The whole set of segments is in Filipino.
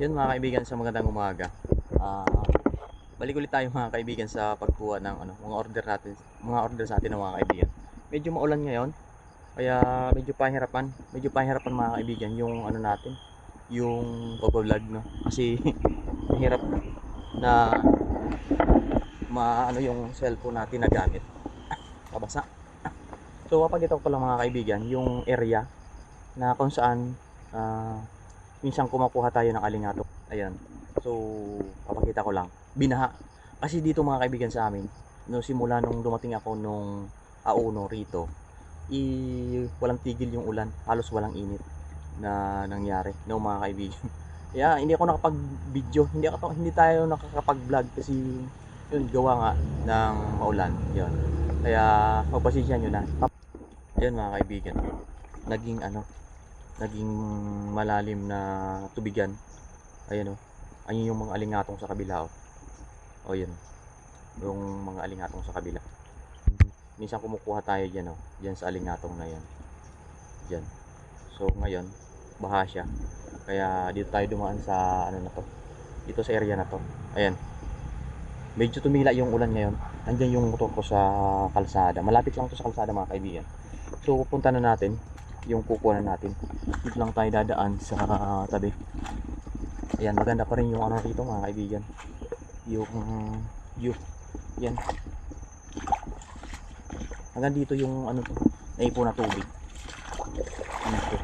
Yun mga kaibigan sa magandang umaga. Ah, balik ulit tayo mga kaibigan sa pagkuha ng ano, mga order natin, mga order sa atin ng mga kaibigan. Medyo maulan ngayon. Kaya medyo pahirapan, medyo pahirapan mga kaibigan yung ano natin, yung pag-vlog no. Kasi mahirap na maano yung cellphone natin na gamit. Pabasa. So papakita ko lang mga kaibigan yung area na kung saan ah, minsan kumukuha tayo ng alingato. Ayan. So, papakita ko lang. Binaha. Kasi dito mga kaibigan sa amin, no, simula nung dumating ako nung auno rito, i walang tigil yung ulan. Halos walang init na nangyari no mga kaibigan. Kaya hindi ako nakapag-video, hindi ako hindi tayo nakakapag-vlog kasi yun gawa nga ng maulan. Yun. Kaya magpasensya nyo na. Ayun mga kaibigan. Naging ano, naging malalim na tubigan. Ayan o. Ayun yung mga alingatong sa kabila o. O yun. Yung mga alingatong sa kabila. Minsan kumukuha tayo dyan o. Dyan sa alingatong na yan. Dyan. So ngayon, baha siya. Kaya dito tayo dumaan sa ano na to. Dito sa area na to. Ayan. Medyo tumila yung ulan ngayon. Andyan yung motor ko sa kalsada. Malapit lang to sa kalsada mga kaibigan. So pupunta na natin yung kukuha na natin. Dito lang tayo dadaan sa tabi. Ayan, maganda pa rin yung ano rito mga kaibigan. Yung view. Yan. Hanggang dito yung ano to, naipo na tubig. Dito.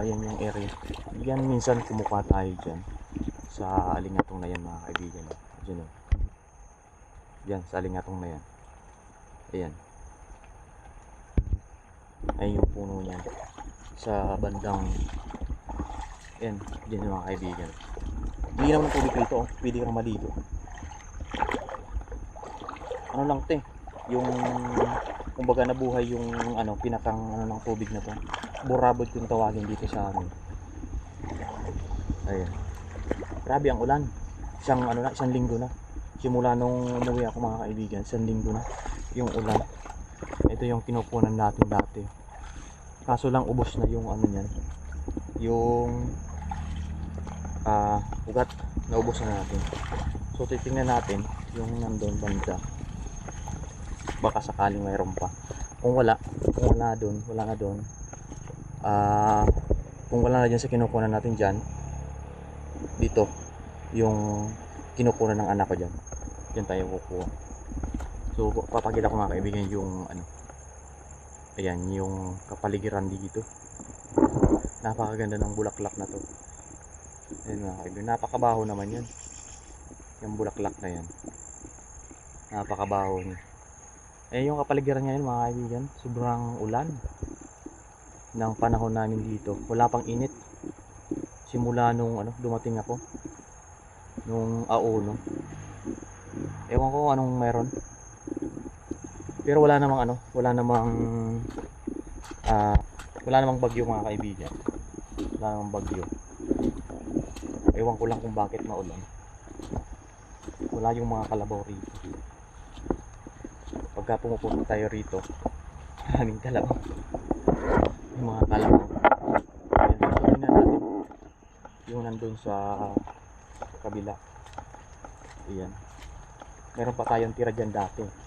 Ayan yung area. Yan minsan kumukuha tayo dyan sa alingatong na yan mga kaibigan. Diyan o. Yan, sa alingatong na yan. Ayan. Ayan yung puno niyan. Sa bandang Ayan, dyan mga kaibigan. Hindi naman tubig rito, oh. pwede kang maligo. Ano lang te, yung kumbaga nabuhay yung ano, pinakang ano ng tubig na to. Burabot yung tawagin dito sa amin. Ayan. Grabe ang ulan. Isang ano na, isang linggo na. Simula nung umuwi ako mga kaibigan, isang linggo na yung ulan. Ito yung kinukunan natin dati. Kaso lang ubos na yung ano niyan. Yung ah ugat naubos na natin. So titingnan natin yung nandun banda. Baka sakaling mayroon pa. Kung wala, kung wala doon, wala na doon. Ah, kung wala na dyan sa kinukunan natin dyan, dito, yung kinukunan ng anak ko dyan. Dyan tayo kukuha. So, papakita ko mga kaibigan yung ano, ayan, yung kapaligiran dito. Napakaganda ng bulaklak na to. Ayan mga kaibigan, napakabaho naman yan. Yung bulaklak na yan. Napakabaho niya. Ayan yung kapaligiran ngayon mga kaibigan, sobrang ulan ng panahon namin dito. Wala pang init. Simula nung ano, dumating ako. Nung auno. Ewan ko anong meron. Pero wala namang ano, wala namang ah wala namang bagyo mga kaibigan. Wala namang bagyo. Ewan ko lang kung bakit maulan. Wala yung mga kalabaw rito. Pagka pumupunta tayo rito, maraming kalabaw. Yung mga kalabaw. So tingnan natin. Yung nandun sa kabila. Ayan. Meron pa tayong tira dyan dati.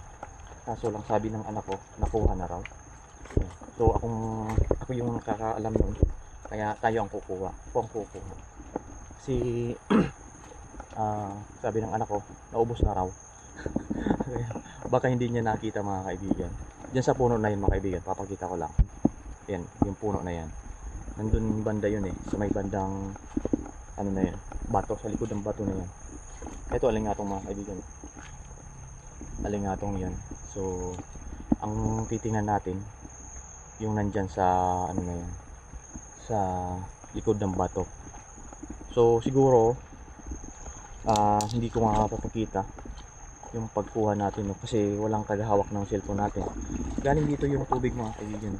Kaso lang sabi ng anak ko, nakuha na raw. So akong, ako yung nakakaalam nun. Kaya tayo ang kukuha. Ako ang kukuha. Si, ah, sabi ng anak ko, naubos na raw. Baka hindi niya nakita mga kaibigan. Diyan sa puno na yun mga kaibigan, papakita ko lang. Yan, yung puno na yan. Nandun banda yun eh, sa may bandang, ano na yan, bato, sa likod ng bato na yan. Ito, alingatong mga kaibigan. Alingatong yan. So, ang titingnan natin, yung nandyan sa, ano na yan, sa likod ng bato. So, siguro, ah hindi ko makakapagkita yung pagkuha natin no? kasi walang tagahawak ng cellphone natin. Galing dito yung tubig mga kaibigan.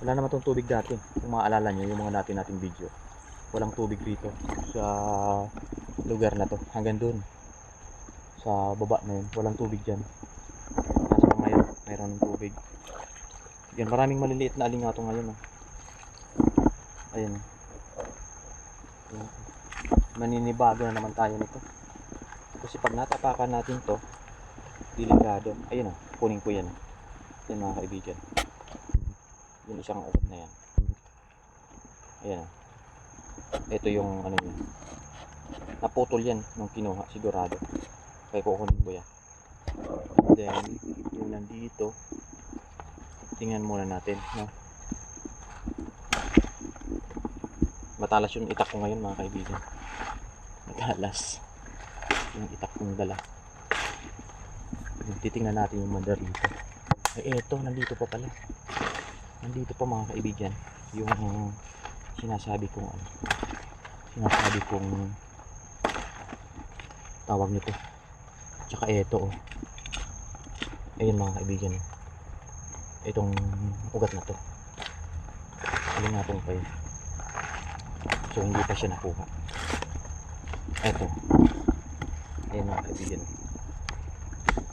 Wala naman tong tubig dati. Kung maaalala nyo yung mga natin nating video. Walang tubig dito sa lugar na to. Hanggang dun. Sa baba na yun. Walang tubig dyan mayroon ng tubig yan maraming maliliit na alingato ngayon oh. ayun Ayan. Maninibago na naman tayo nito. Kasi pag natapakan natin to, delikado. Ayun o, kunin ko yan. oh. Yan mga kaibigan. Yung isang ugat na yan. Ayan o. Ito yung ano yun. Naputol yan nung kinuha, sigurado. Kaya kukunin ko yan. Then, yung nandito, tingnan muna natin. No? Matalas yung itak ko ngayon mga kaibigan. Naghalas. Yung itak kong dala. Titingnan natin yung mandar dito. Ay eto, nandito pa pala. Nandito pa mga kaibigan. Yung sinasabi kong ano. Sinasabi kong tawag nito. Tsaka eto oh. Ayun mga kaibigan. Itong ugat na to. Alin nga tong pa yun. So hindi pa siya nakuha. Eto. Ayan mga kaibigan.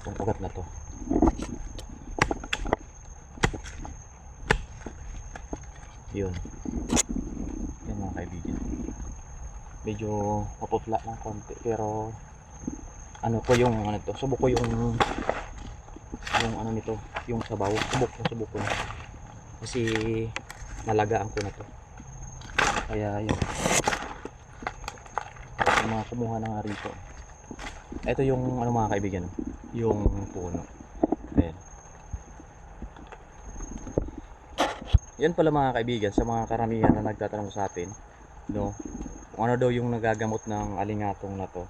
Itong ugat na to. Yun. Yan mga kaibigan. Medyo maputla ng konti pero ano ko yung ano to, subok ko yung yung ano nito, yung sabaw, subok ko, subok ko na. Kasi nalagaan ko na to. Kaya yun. Mga kumuha na nga rito. Ito yung ano mga kaibigan, yung puno. Ayan. Yan pala mga kaibigan sa mga karamihan na nagtatanong sa atin, no? Kung ano daw yung nagagamot ng alingatong na to.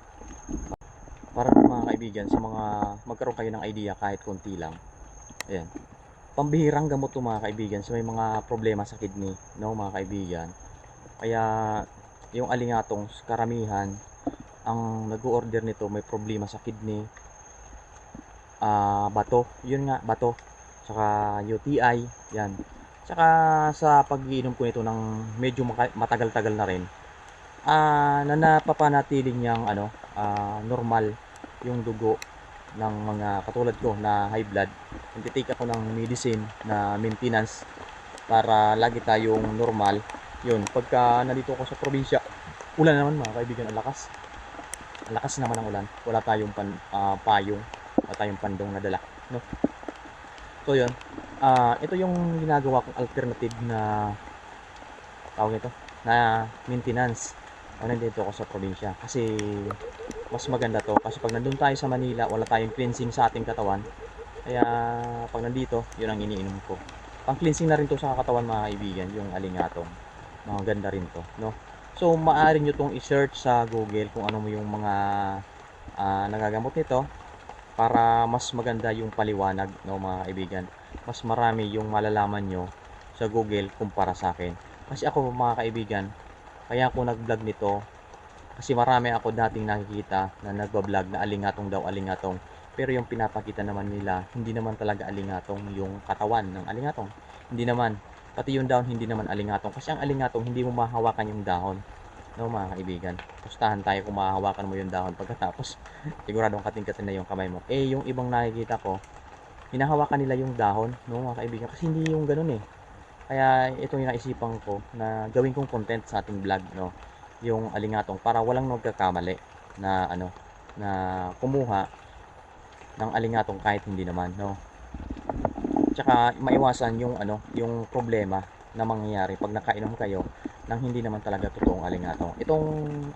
Para mga kaibigan sa mga magkaroon kayo ng idea kahit konti lang. Ayan. Pambihirang gamot to mga kaibigan sa may mga problema sa kidney, no mga kaibigan. Kaya yung alingatong karamihan ang nag-order nito may problema sa kidney, ah bato, yun nga, bato, saka UTI, yan. Saka sa pag-iinom ko nito ng medyo matagal-tagal na rin, ah na napapanatili niyang ano, ah, normal yung dugo ng mga katulad ko na high blood. Nagtitake ako ng medicine na maintenance para lagi tayong normal. Yun, pagka nandito ako sa probinsya, ulan naman mga kaibigan, ang lakas. Ang lakas naman ng ulan. Wala tayong pan, ah, payong, wala tayong pandong na dala. No? So yun, ah ito yung ginagawa kong alternative na tawag ito, na maintenance. O nandito ako sa probinsya. Kasi mas maganda to. Kasi pag nandun tayo sa Manila, wala tayong cleansing sa ating katawan. Kaya pag nandito, yun ang iniinom ko. Pang cleansing na rin to sa katawan mga kaibigan, yung alingatong. Mga ganda rin to, no? So, maaari nyo tong i-search sa Google kung ano mo yung mga ah, nagagamot nito para mas maganda yung paliwanag, no, mga kaibigan. Mas marami yung malalaman nyo sa Google kumpara sa akin. Kasi ako, mga kaibigan, kaya ako nag-vlog nito kasi marami ako dating nakikita na nagba-vlog na alingatong daw alingatong. Pero yung pinapakita naman nila, hindi naman talaga alingatong yung katawan ng alingatong. Hindi naman. Pati yung dahon, hindi naman alingatong. Kasi ang alingatong, hindi mo mahawakan yung dahon. No, mga kaibigan. Pustahan tayo kung mahahawakan mo yung dahon. Pagkatapos, siguradong kating-kating na yung kamay mo. Eh, yung ibang nakikita ko, hinahawakan nila yung dahon, no, mga kaibigan. Kasi hindi yung ganun eh. Kaya ito yung ko na gawin kong content sa ating vlog, no yung alingatong para walang nagkakamali na ano na kumuha ng alingatong kahit hindi naman no? Tsaka maiwasan yung ano yung problema na mangyayari pag nakainom kayo ng hindi naman talaga totoong alingatong. Itong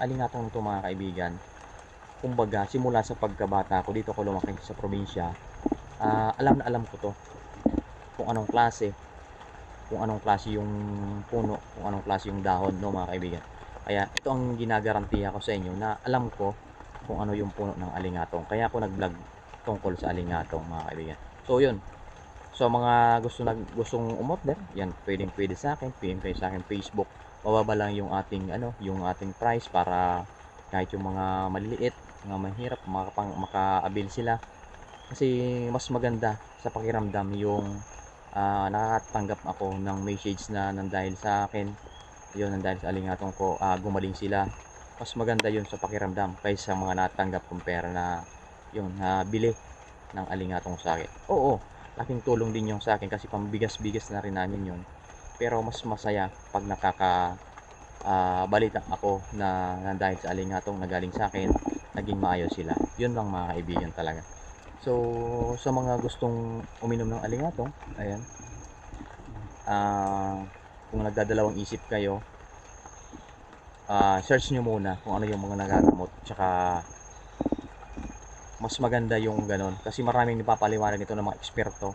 alingatong ito mga kaibigan kumbaga simula sa pagkabata ko dito ko lumaki sa probinsya ah, alam na alam ko to. Kung anong klase kung anong klase yung puno kung anong klase yung dahon no mga kaibigan kaya ito ang ginagarantiya ko sa inyo na alam ko kung ano yung puno ng alingatong. Kaya ako nag-vlog tungkol sa alingatong mga kaibigan. So yun. So mga gusto nag gustong umorder, yan pwedeng pwede sa akin, PM kayo sa akin Facebook. Mababa lang yung ating ano, yung ating price para kahit yung mga maliliit, mga mahirap makapang maka-avail sila. Kasi mas maganda sa pakiramdam yung ah, nakakatanggap ako ng message na nandahil sa akin yun ang dahil sa alingatong ko ah, gumaling sila mas maganda yun sa pakiramdam kaysa mga natanggap kong pera na yun na bili ng alingatong sa akin oo laking tulong din yung sa akin kasi pambigas-bigas na rin namin yun pero mas masaya pag nakaka ah, balita ako na, na sa alingatong na galing sa akin, naging maayos sila. Yun lang mga kaibigan talaga. So, sa mga gustong uminom ng alingatong, ayan. Ah, kung nagdadalawang isip kayo, ah, search nyo muna kung ano yung mga nagagamot. Tsaka, mas maganda yung ganon. Kasi maraming nipapaliwanag nito ng mga eksperto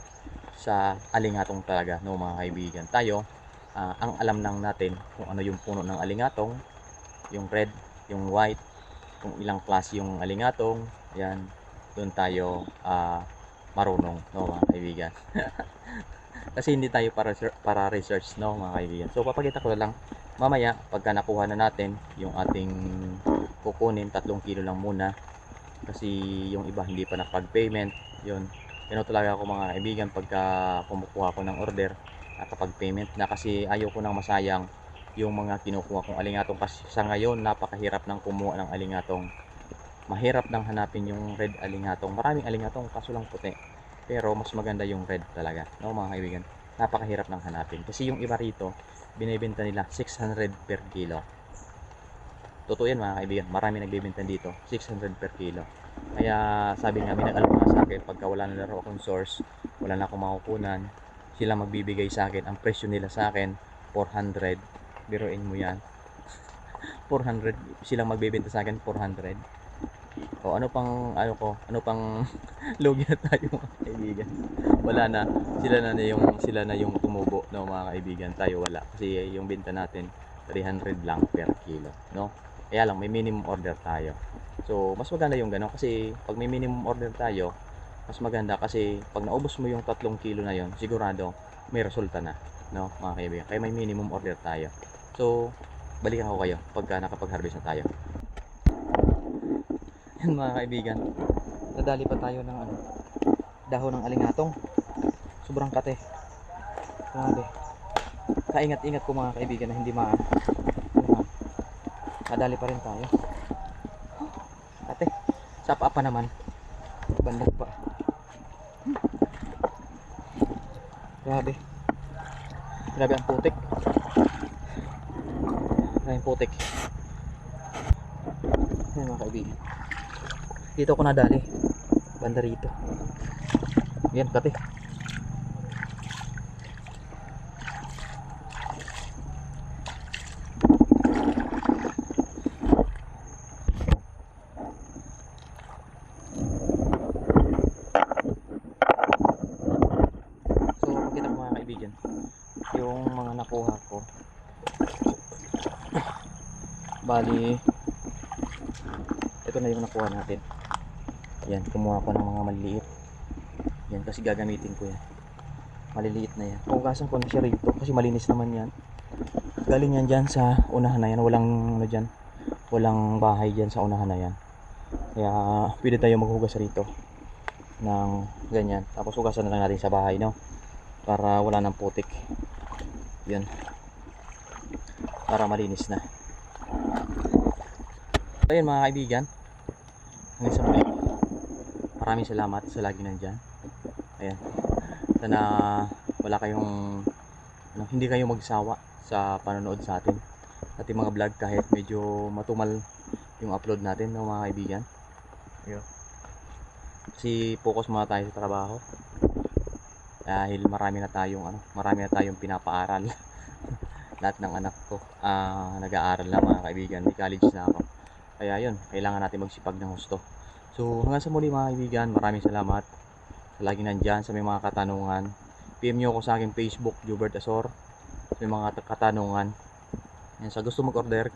sa alingatong talaga, no mga kaibigan. Tayo, ah, ang alam lang natin kung ano yung puno ng alingatong, yung red, yung white, kung ilang klase yung alingatong, yan, doon tayo ah, marunong, no mga kaibigan. Kasi hindi tayo para para research, no mga kaibigan. So papakita ko lang mamaya pagka nakuha na natin yung ating kukunin, tatlong kilo lang muna. Kasi yung iba hindi pa nakapag-payment, yun. Ganun talaga ako mga kaibigan pagka kumukuha ko ng order, nakapag-payment na kasi ayaw ko nang masayang yung mga kinukuha kong alingatong kasi sa ngayon napakahirap ng kumuha ng alingatong mahirap nang hanapin yung red alingatong maraming alingatong kaso lang puti pero mas maganda yung red talaga. No mga kaibigan? Napakahirap nang hanapin. Kasi yung iba rito binibenta nila 600 per kilo. Totoo yan mga kaibigan. Marami nagbibenta dito 600 per kilo. Kaya sabi nga may nag-alam nga sa akin pagka wala na laro akong source wala na akong makukunan sila magbibigay sa akin. Ang presyo nila sa akin 400 biruin mo yan. 400 silang magbebenta sa akin 400 o ano pang ano ko ano pang lugi na tayo mga kaibigan? Wala na. Sila na, na yung sila na yung tumubo no mga kaibigan. Tayo wala. Kasi yung benta natin 300 lang per kilo no? Kaya lang may minimum order tayo. So mas maganda yung gano'n kasi pag may minimum order tayo mas maganda. Kasi pag naubos mo yung tatlong kilo na yon sigurado may resulta na no mga kaibigan. Kaya may minimum order tayo. So balikan ko kayo pagka nakapag-harvest na tayo yan mga kaibigan. Nadali pa tayo ng ano dahon ng alingatong. Sobrang kate. Grabe. Kaingat-ingat ko mga kaibigan na hindi ma ano, nadali pa rin tayo. Kate sa pa naman. Bandag pa. Grabe. Grabe ang putik. Grabe ang putik. Yan mga kaibigan dito ako nadali. Banda rito. Yan kate yung mga nakuha ko. Bali ito na yung nakuha natin yan kumuha ko ng mga maliliit. Yan kasi gagamitin ko yan. Maliliit na yan. Hugasan ko na siya rito kasi malinis naman yan. Galing yan dyan sa unahan na yan. Walang ano dyan walang bahay dyan sa unahan na yan. Kaya pwede tayo maghugas rito ng ganyan. Tapos hugasan na lang natin sa bahay no? Para wala nang putik. Yun. Para malinis na. Ayun mga kaibigan. Hanggang sa muli maraming salamat sa lagi nandyan. Ayan. Sana wala kayong ano, hindi kayo magsawa sa panonood sa atin. Ating mga vlog kahit medyo matumal yung upload natin no, mga kaibigan. Ayun. kasi focus muna tayo sa trabaho. Dahil marami na tayong ano marami na tayong pinapaaral. Lahat ng anak ko ah nag-aaral na mga kaibigan. May college na ako. Kaya yun kailangan natin magsipag ng husto so hanggang sa muli mga kaibigan maraming salamat. Sa lagi nandyan sa may mga katanungan. PM nyo ako sa aking Facebook Jubert Asor sa may mga katanungan. Yan, sa gusto mag-order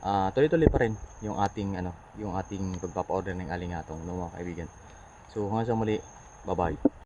ah tuloy-tuloy pa rin yung ating ano yung ating pagpapa-order ng alingatong no mga kaibigan. So hanggang sa muli bye bye